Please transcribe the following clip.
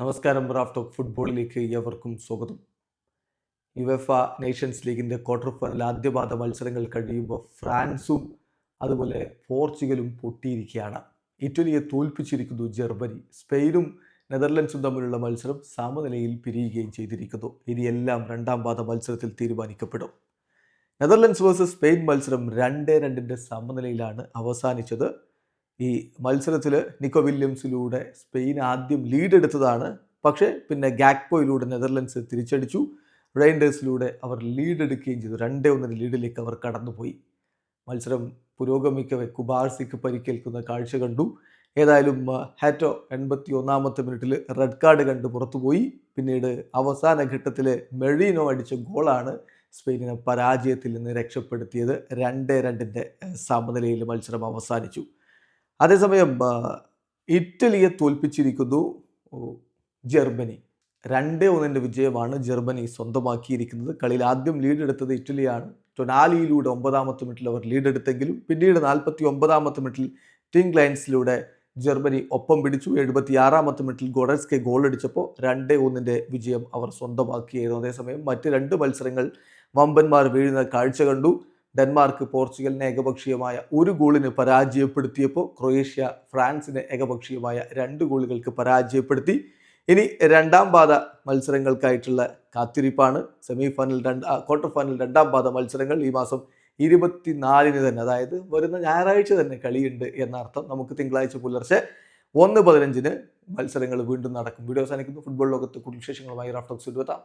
നമസ്കാരം Raf talk ഫുട്ബോളിലേക്ക് ഏവർക്കും സ്വാഗതം. യുവഫ നേഷൻസ് ലീഗിന്റെ ക്വാർട്ടർ ഫൈനൽ ആദ്യപാദ മത്സരങ്ങൾ കഴിയുമ്പോൾ ഫ്രാൻസും അതുപോലെ പോർച്ചുഗലും പൊട്ടിയിരിക്കുകയാണ്. ഇറ്റലിയെ തോൽപ്പിച്ചിരിക്കുന്നു ജർമ്മനി. സ്പെയിനും നെതർലൻഡ്സും തമ്മിലുള്ള മത്സരം സമനിലയിൽ പിരിയുകയും ചെയ്തിരിക്കുന്നു. ഇനിയെല്ലാം രണ്ടാം പാദ മത്സരത്തിൽ തീരുമാനിക്കപ്പെടും. നെതർലൻഡ്സ് വേഴ്സസ് സ്പെയിൻ മത്സരം രണ്ട് രണ്ടിന്റെ സമനിലയിലാണ് അവസാനിച്ചത്. ഈ മത്സരത്തിൽ നിക്കോ വില്യംസിലൂടെ സ്പെയിൻ ആദ്യം ലീഡ് എടുത്തതാണ് പക്ഷേ പിന്നെ ഗാക്പോയിലൂടെ നെതർലൻഡ്സ് തിരിച്ചടിച്ചു. റെയിൻഡേഴ്സിലൂടെ അവർ ലീഡ് എടുക്കുകയും ചെയ്തു. രണ്ടേ ഒന്നിന് ലീഡിലേക്ക് അവർ കടന്നുപോയി. മത്സരം പുരോഗമിക്കവെ കുബാർസിക്ക് പരിക്കേൽക്കുന്ന കാഴ്ച കണ്ടു. ഏതായാലും ഹാറ്റോ എൺപത്തി ഒന്നാമത്തെ മിനിറ്റിൽ റെഡ് കാർഡ് കണ്ട് പുറത്തുപോയി. പിന്നീട് അവസാന ഘട്ടത്തിൽ മെഴീനോ അടിച്ച ഗോളാണ് സ്പെയിനിനെ പരാജയത്തിൽ നിന്ന് രക്ഷപ്പെടുത്തിയത്. രണ്ടേ രണ്ടിന്റെ സമനിലയിൽ മത്സരം അവസാനിച്ചു. അതേസമയം ഇറ്റലിയെ തോൽപ്പിച്ചിരിക്കുന്നു ജർമ്മനി. രണ്ട് ഒന്നിന്റെ വിജയമാണ് ജർമ്മനി സ്വന്തമാക്കിയിരിക്കുന്നത്. കളിയിൽ ആദ്യം ലീഡെടുത്തത് ഇറ്റലിയാണ്. ടൊനാലിയിലൂടെ ഒമ്പതാമത്തെ മിനിറ്റിൽ അവർ ലീഡെടുത്തെങ്കിലും പിന്നീട് നാൽപ്പത്തി ഒമ്പതാമത്തെ മിനിറ്റിൽ ടിങ് ലൈൻസിലൂടെ ജർമ്മനി ഒപ്പം പിടിച്ചു. എഴുപത്തി ആറാമത്തെ മിനിറ്റിൽ ഗോഡസ്കെ ഗോൾ അടിച്ചപ്പോൾ രണ്ട് ഒന്നിന്റെ വിജയം അവർ സ്വന്തമാക്കിയായിരുന്നു അതേസമയം മറ്റ് രണ്ട് മത്സരങ്ങൾ വമ്പന്മാർ വീഴുന്ന കാഴ്ച കണ്ടു. ഡെൻമാർക്ക് പോർച്ചുഗലിനെ ഏകപക്ഷീയമായ ഒരു ഗോളിന് പരാജയപ്പെടുത്തിയപ്പോൾ ക്രൊയേഷ്യ ഫ്രാൻസിനെ ഏകപക്ഷീയമായ രണ്ട് ഗോളുകൾക്ക് പരാജയപ്പെടുത്തി. ഇനി രണ്ടാം പാത മത്സരങ്ങൾക്കായിട്ടുള്ള കാത്തിരിപ്പാണ്. സെമി ഫൈനൽ രണ്ട് ക്വാർട്ടർ ഫൈനൽ രണ്ടാം പാത മത്സരങ്ങൾ ഈ മാസം ഇരുപത്തിനാലിന് തന്നെ. അതായത് വരുന്ന ഞായറാഴ്ച തന്നെ കളിയുണ്ട് എന്നർത്ഥം നമുക്ക് തിങ്കളാഴ്ച പുലർച്ചെ ഒന്ന് പതിനഞ്ചിന് മത്സരങ്ങൾ വീണ്ടും നടക്കും. വീഡിയോ അവസാനിക്കുന്നു. ഫുട്ബോൾ ലോകത്ത് കൂടുതൽ വിശേഷങ്ങളുമായി റാഫ്റ്റോക്സ് എത്താം